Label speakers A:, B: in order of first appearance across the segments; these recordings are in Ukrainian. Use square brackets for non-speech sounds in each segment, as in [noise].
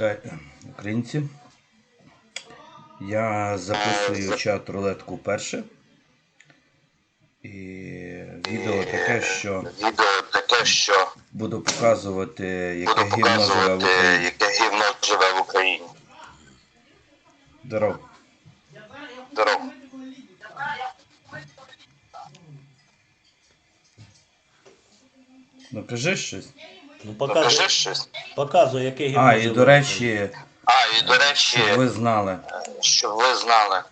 A: Та, українці. Я записую чат рулетку вперше. І відео таке, що буду показувати, яке гімно живе в Україні.
B: яке гівно живе в Україні.
A: Здоров.
B: Здорово.
A: Ну кажи щось.
C: Ну,
B: Покажи
C: показуй,
B: щось.
C: показуй, яке гімно.
A: А, і до речі,
B: А, і до речі,
A: щоб ви знали,
B: щоб ви знали,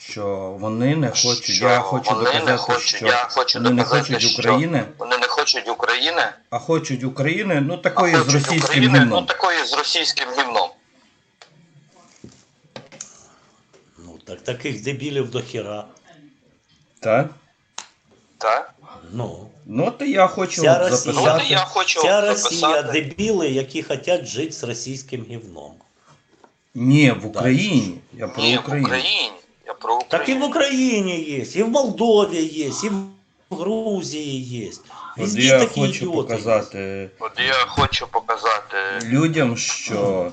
A: що вони не хочуть.
B: що
A: Я хочу
B: вони не
A: доказати,
B: хочуть,
A: що
B: я хочу
A: вони не хочуть
B: що
A: України,
B: вони не хочуть України,
A: а хочуть України, ну
B: а
A: такої з
B: хочуть
A: російським
B: України, ну такої з російським гімном.
C: Ну, так таких дебілів до хіра.
A: Так?
B: Так?
C: Ну,
A: Ну, то я хочу
C: Вся Росія.
B: Ну, от
A: записати.
B: я хочу
C: вся Росія
B: записати.
C: дебіли, які хочуть жити з російським гівном.
A: Ні, в Україні. Я про
B: Ні, в
A: Україну.
B: Україні. Я про
C: Так і в Україні є, і в Молдові є, і в Грузії є.
A: От
C: Везде
A: я
C: такі
A: хочу
C: ідіоти.
A: показати
B: От я хочу показати
A: людям, що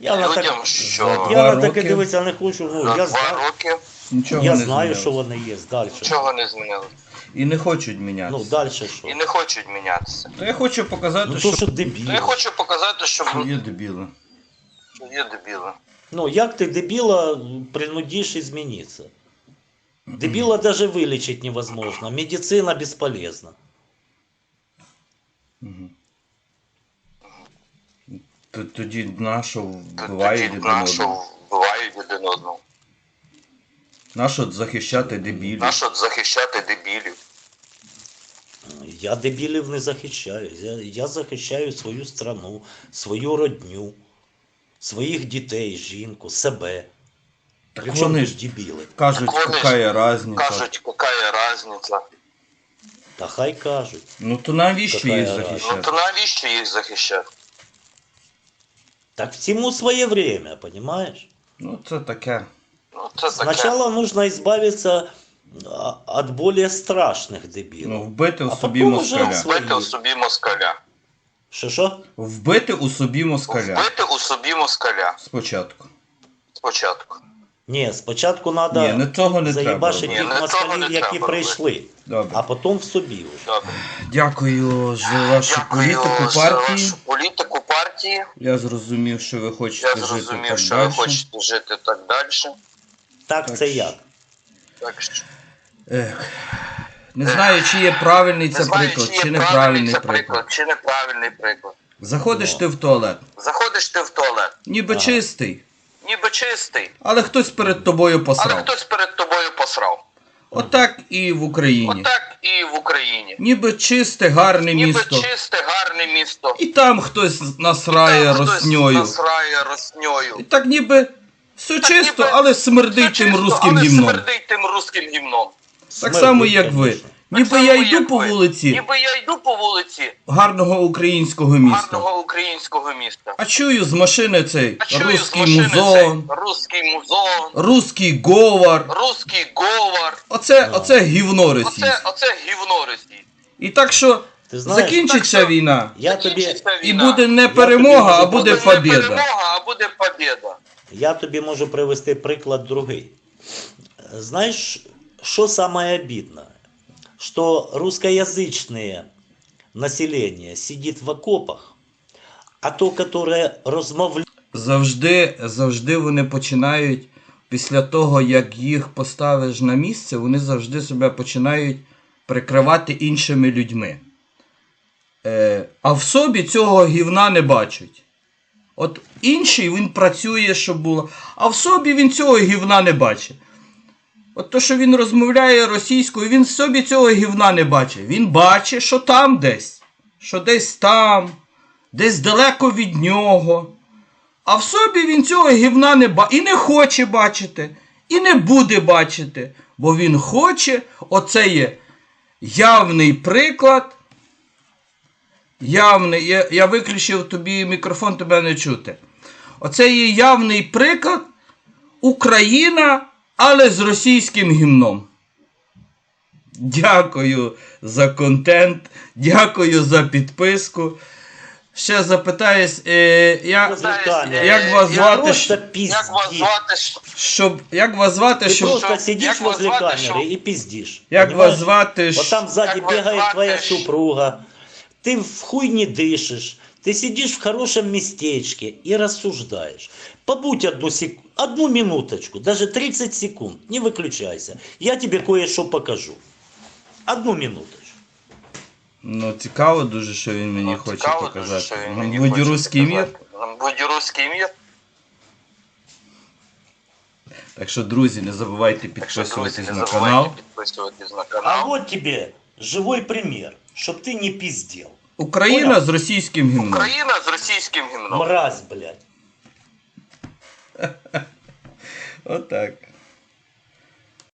C: Я на, так,
B: людям, що
C: я на таке
A: роки-
C: дивитися не хочу. Ну,
B: за
C: я
B: два роки
A: нічого
C: я
A: не
C: знаю
A: змінилось.
C: що вони є. Далі.
B: нічого не змінилося.
A: І не хочуть
C: Ну, далі що?
B: І не хочуть мінятися.
A: То я хочу показати,
C: Ну,
A: що,
C: то, що
B: То я хочу показати, що
A: що є дебіли.
B: є дебіли.
C: Ну, як ти дебила принудишь измениться? Дебила даже вылечить невозможно. Медицина бесполезна.
A: Мгм. Т- Тоді нашу
B: Т-
A: вбивають
B: Тоді
A: один
B: нашу
A: одного.
B: вбивають один одного.
A: Нащо захищати дебілів?
B: Нащо захищати дебілів?
C: Я дебілів не захищаю. Я, я захищаю свою страну, свою родню, своїх дітей, жінку, себе.
A: Так
C: Причому
A: вони
C: ж дебіли?
A: кажуть,
B: Так вони ж
A: яка різниця.
B: Кажуть, яка різниця.
C: Та хай кажуть.
A: Ну то навіщо їх
C: Какая
B: Ну то навіщо їх захищати?
C: Так всему свое время, понимаешь?
A: Ну це таке.
B: Ну це таке.
C: Сначала нужно избавиться от более страшных дебилов.
A: Ну, вбити у
C: А
A: собі
C: потім уже
A: москаля.
C: свої.
B: Вбити у собі москаля.
C: Що що?
A: Вбити у собі москаля.
B: Вбити у собі москаля
A: Спочатку.
B: спочатку.
C: Ні, спочатку треба
A: Ні, не того не треба.
C: заїбашити тих
B: не
C: москалів,
B: не
C: які
B: треба
C: прийшли,
A: Добре.
C: а потім в собі вже.
B: Добре.
A: Дякую за вашу
B: Дякую
A: політику
B: за
A: партії.
B: вашу політику партії.
A: Я зрозумів, що ви хочете
B: Я
A: жити
B: зрозумів,
A: так
B: що
A: далі.
B: ви хочете жити так далі.
C: Так,
A: Так
C: це
A: що-
C: як?
B: Так що
A: Ех. Не знаю, чи є правильний це приклад,
B: чи
A: неправильний приклад.
B: чи неправильний приклад.
A: Заходиш
C: Ну.
A: ти в туалет,
B: Заходиш ти в туалет,
A: ніби
C: Ага.
A: чистий,
B: ніби чистий,
A: але хтось перед тобою посрав.
B: але хтось перед тобою посрав.
A: Отак і в Україні.
B: Отак і в Україні.
A: Ніби чисте, гарне
B: Ніби
A: місто.
B: чисте, гарне місто.
A: І там хтось насрає
B: Там хтось
A: росньою.
B: Насрає росньою.
A: І так ніби все
B: Так
A: чисто,
B: ніби
A: але смердить тим руським гімном.
B: смердить тим руським гімном.
A: Так само, як ви. Ніби я йду по вулиці
B: Ніби я йду по вулиці
A: гарного українського міста.
B: гарного українського міста.
A: А чую з машини цей русський музон,
B: цей русський музон,
A: русський говор.
B: русський говор.
A: Оце, оце гівно
B: Оце,
A: російське.
B: оце гівно Росії.
A: І так що
C: Ти знаєш,
A: закінчиться
B: так
A: війна,
C: я тобі,
A: і буде не перемога, а буде побіда.
B: перемога, а буде побіда.
C: Я тобі можу привести приклад другий. Знаєш, що самое обидно? Что русскоязычное население сидит в окопах, а то, которое розмовляє
A: Завжди, завжди вони починають, після того, як їх поставиш на місце, вони завжди себе починають прикривати іншими людьми. Е, а в собі цього гівна не бачать. От інший він працює, щоб було, а в собі він цього гівна не бачить. От то, що він розмовляє російською, він в собі цього гівна не бачить. Він бачить, що там десь, що десь там, десь далеко від нього. А в собі він цього гівна не ба і не хоче бачити, і не буде бачити, бо він хоче, оце є явний приклад Явний, я, я виключив тобі мікрофон, тебе не чути. Оце є явний приклад Україна, але з російським гімном. Дякую за контент, дякую за підписку. ще запитаюсь, е, я,
C: Возле камеры.
A: як вас
B: Я
A: звати,
C: Просто
A: щ-
B: Як вас
C: пиздишь.
B: звати? Ш-
A: щоб, як вас звати,
C: Ты
A: щоб,
C: просто
B: Что?
C: сидишь
B: Як вас
C: возле
B: звати,
C: камеры
B: що?
C: и пиздишь.
A: як
C: понимаешь?
A: вас звати,
C: Вот
A: щ-
C: там сзади
B: Как вас
C: бегает
B: звать,
C: твоя
B: ш-
C: супруга. Ты в хуй не дышишь. Ты сидишь в хорошем местечке и рассуждаешь. Побудь одну, сек... одну минуточку, даже 30 секунд, не выключайся. Я тебе кое-что покажу. Одну минуточку.
A: Ну, цікаво дуже, що він мені
B: Ну,
A: хоче
B: цікаво дуже,
A: показати.
B: що він
A: Нам
B: мені
A: буде
B: хоче
A: русський мір.
B: показати. Нам буде русський мір.
A: Так що, друзі, не забувайте
B: Так що, друзі,
A: підписуватись
B: не
A: на
B: забувайте
A: канал.
B: підписуватись на
C: А
B: канал.
C: вот тебе живой пример, Чтоб ты не пиздел.
A: Україна
C: Понял?
A: з російським гімном.
B: Україна з російським гімном.
C: Мразь, блядь. [laughs]
A: Отак.